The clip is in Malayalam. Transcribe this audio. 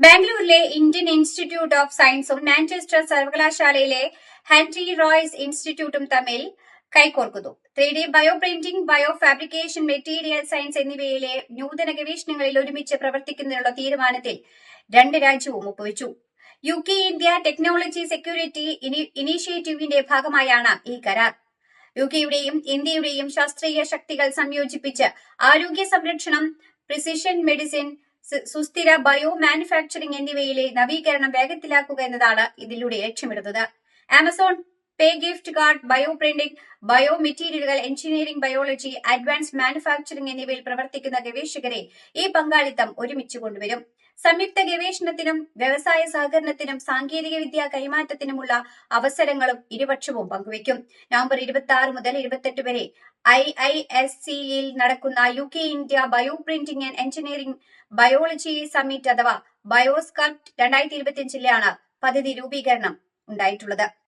ബാംഗ്ലൂരിലെ ഇന്ത്യൻ ഇൻസ്റ്റിറ്റ്യൂട്ട് ഓഫ് സയൻസും മാഞ്ചസ്റ്റർ സർവകലാശാലയിലെ ഹെൻറി റോയ്സ് ഇൻസ്റ്റിറ്റ്യൂട്ടും തമ്മിൽ കൈകോർക്കുന്നു. Three D bio printing bio fabrication material science എന്നിവയിലെ നൂതന ഗവേഷണങ്ങളിൽ ഒരുമിച്ച് പ്രവർത്തിക്കുന്നതിനുള്ള തീരുമാനത്തിൽ രണ്ട് രാജ്യവും ഒപ്പുവെച്ചു. U K India technology security ഇനി- ഇനീഷ്യേറ്റീവിന്റെ ഭാഗമായാണ് ഈ കരാർ. യു കെയുടെയും ഇന്ത്യയുടെയും ശാസ്ത്രീയ ശക്തികൾ സംയോജിപ്പിച്ച് ആരോഗ്യ സംരക്ഷണം പ്രിസിഷൻ മെഡിസിൻ സുസ്ഥിര ബയോ മാനുഫാക്ചറിംഗ് എന്നിവയിലെ നവീകരണം വേഗത്തിലാക്കുക എന്നതാണ് ഇതിലൂടെ ലക്ഷ്യമിടുന്നത്. Amazon pay gift card bio printing bio മെറ്റീരിയലുകൾ എഞ്ചിനീയറിംഗ് ബയോളജി അഡ്വാൻസ് മാനുഫാക്ചറിംഗ് എന്നിവയിൽ പ്രവർത്തിക്കുന്ന ഗവേഷകരെ ഈ പങ്കാളിത്തം ഒരുമിച്ച് കൊണ്ടുവരും. സംയുക്ത ഗവേഷണത്തിനും വ്യവസായ സഹകരണത്തിനും സാങ്കേതിക വിദ്യ കൈമാറ്റത്തിനുമുള്ള അവസരങ്ങളും ഇരുപക്ഷവും പങ്കുവയ്ക്കും. നവംബർ ഇരുപത്തി ആറ് മുതൽ ഇരുപത്തെട്ട് വരെ ഐ ഐ എസ് സിയിൽ നടക്കുന്ന U K India bio printing and engineering biology summit അഥവാ ബയോസ്കൾപ്റ്റ് രണ്ടായിരത്തി ഇരുപത്തിയഞ്ചിലാണ് പദ്ധതി രൂപീകരണം ഉണ്ടായിട്ടുള്ളത്.